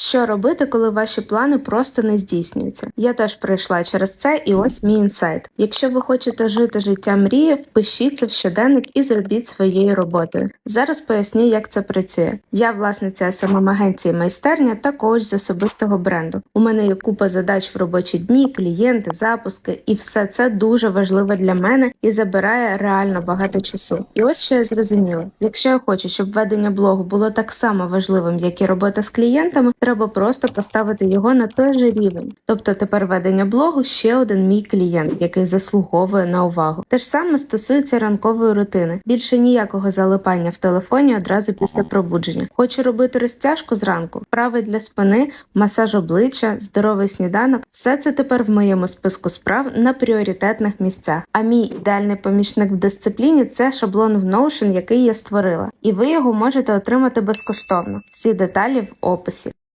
Що робити, коли ваші плани просто не здійснюються? Я теж пройшла через це, і ось мій інсайт. Якщо ви хочете жити життя мрії, впишіться в щоденник і зробіть своєю роботою. Зараз поясню, як це працює. Я власниця smm агенції майстерня та коуч з особистого бренду. У мене є купа задач в робочі дні, клієнти, запуски, і все це дуже важливо для мене і забирає реально багато часу. І ось що я зрозуміла: якщо я хочу, щоб ведення блогу було так само важливим, як і робота з клієнтами, треба просто поставити його на той же рівень. Тобто тепер ведення блогу ще один мій клієнт, який заслуговує на увагу. Те ж саме стосується ранкової рутини. Більше ніякого залипання в телефоні одразу після пробудження. Хочу робити розтяжку зранку, вправи для спини, масаж обличчя, здоровий сніданок. Все це тепер в моєму списку справ на пріоритетних місцях. А мій ідеальний помічник в дисципліні це шаблон в Notion, який я створила, і ви його можете отримати безкоштовно. Всі деталі в описі.